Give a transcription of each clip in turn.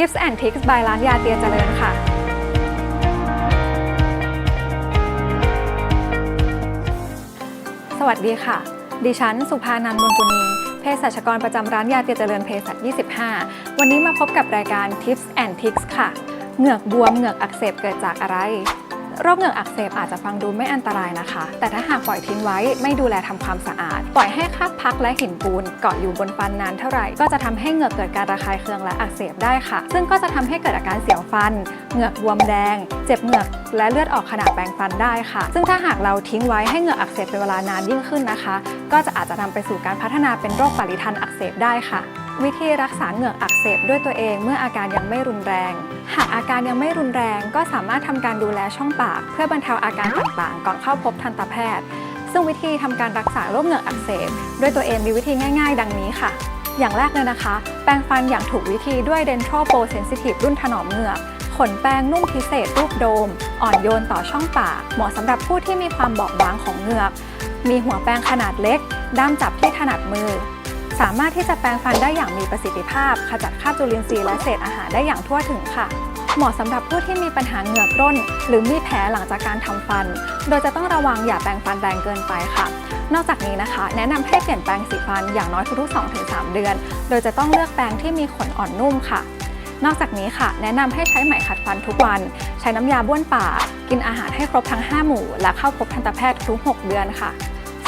Tips and Tricks by ร้านยาเตียเจริญค่ะ สวัสดีค่ะ ดิฉัน สุภานันท์บุญกุณีเภสัชกรประจำร้านยาเตียเจริญเภสัช 25 วันนี้มาพบกับรายการ Tips and Tricks ค่ะ เหงือกบวมเหงือกอักเสบเกิดจากอะไร โรคเหงือกอักเสบอาจจะฟังดูไม่อันตรายนะคะ แต่ถ้าหากปล่อยทิ้งไว้ไม่ดูแลทำความสะอาด ปล่อยให้คราบพักและหินปูนเกาะอยู่บนฟันนานเท่าไหร่ ก็จะทำให้เหงือกเกิดการระคายเคืองและอักเสบได้ค่ะ ซึ่งก็จะทำให้เกิดอาการเสียวฟัน เหงือกบวมแดง เจ็บเหงือกและเลือดออกขณะแปรงฟันได้ค่ะ ซึ่งถ้าหากเราทิ้งไว้ให้เหงือกอักเสบเป็นเวลานานยิ่งขึ้นนะคะ ก็จะอาจจะนำไปสู่การพัฒนาเป็นโรคปริทันอักเสบได้ค่ะ วิธีรักษาเหงือกอักเสบด้วยตัวเองเมื่ออาการยังไม่รุนแรง หากอาการยังไม่รุนแรงก็สามารถทำการดูแลช่องปาก เพื่อบรรเทาอาการต่างๆ ก่อนเข้าพบทันตแพทย์ ซึ่งวิธีทำการรักษาโรคเหงือกอักเสบด้วยตัวเองมีวิธีง่าย ๆ ดังนี้ค่ะ อย่างแรกเลยนะคะ แปรงฟันอย่างถูกวิธีด้วย Dental Pro Sensitive รุ่นถนอมเหงือกขนแปรงนุ่มพิเศษรูปโดม อ่อนโยนต่อช่องปาก เหมาะสำหรับผู้ที่มีความบอบบางของเหงือก มีหัวแปรงขนาดเล็ก ด้ามจับที่ถนัดมือ สามารถที่จะแปรงฟันได้อย่างมีประสิทธิภาพ ขจัดคราบจุลินทรีย์และเศษอาหารได้อย่างทั่วถึงค่ะ เหมาะสำหรับผู้ที่มีปัญหาเหงือกร่น หรือมีแผลหลังจากการทำฟัน โดยจะต้องระวังอย่าแปรงฟันแรงเกินไปค่ะ นอกจากนี้นะคะ แนะนำให้เปลี่ยนแปรงสีฟันอย่างน้อยทุกๆ 2-3 เดือน โดยจะต้องเลือกแปรงที่มีขนอ่อนนุ่มค่ะ นอกจากนี้ค่ะ แนะนำให้ใช้ไหมขัดฟันทุกวัน ใช้น้ำยาบ้วนปากกินอาหารให้ครบทั้ง 5 หมู่ และเข้าพบทันตแพทย์ทุก 6 เดือนค่ะ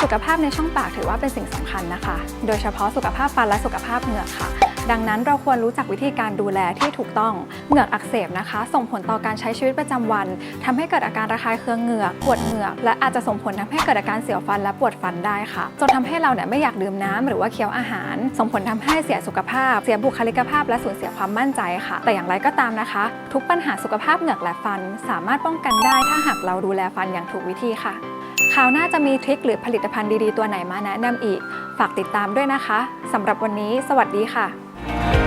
สุขภาพในช่องปากถือว่าเป็นสิ่งสำคัญนะคะ โดยเฉพาะสุขภาพฟันและสุขภาพเหงือกค่ะ ดังนั้นเราควรรู้จักวิธีการดูแลที่ถูกต้อง เหงือกอักเสบนะคะ ส่งผลต่อการใช้ชีวิตประจำวันทำให้เกิดอาการระคายเคืองเหงือก ปวดเหงือก และอาจจะส่งผลทำให้เกิดอาการเสียวฟันและปวดฟันได้ค่ะ จนทำให้เราเนี่ยไม่อยากดื่มน้ำหรือว่าเคี้ยวอาหาร ส่งผลทำให้เสียสุขภาพ เสียบุคลิกภาพ และสูญเสียความมั่นใจค่ะ แต่อย่างไรก็ตามนะคะ ทุกปัญหาสุขภาพเหงือกและฟัน สามารถป้องกันได้ถ้าหากเราดูแลฟันอย่างถูกวิธีค่ะ คราวหน้าจะมีทริคหรือผลิตภัณฑ์ดีๆ ตัวไหนมาแนะนำอีก ฝากติดตามด้วยนะคะสำหรับวันนี้ สวัสดีค่ะ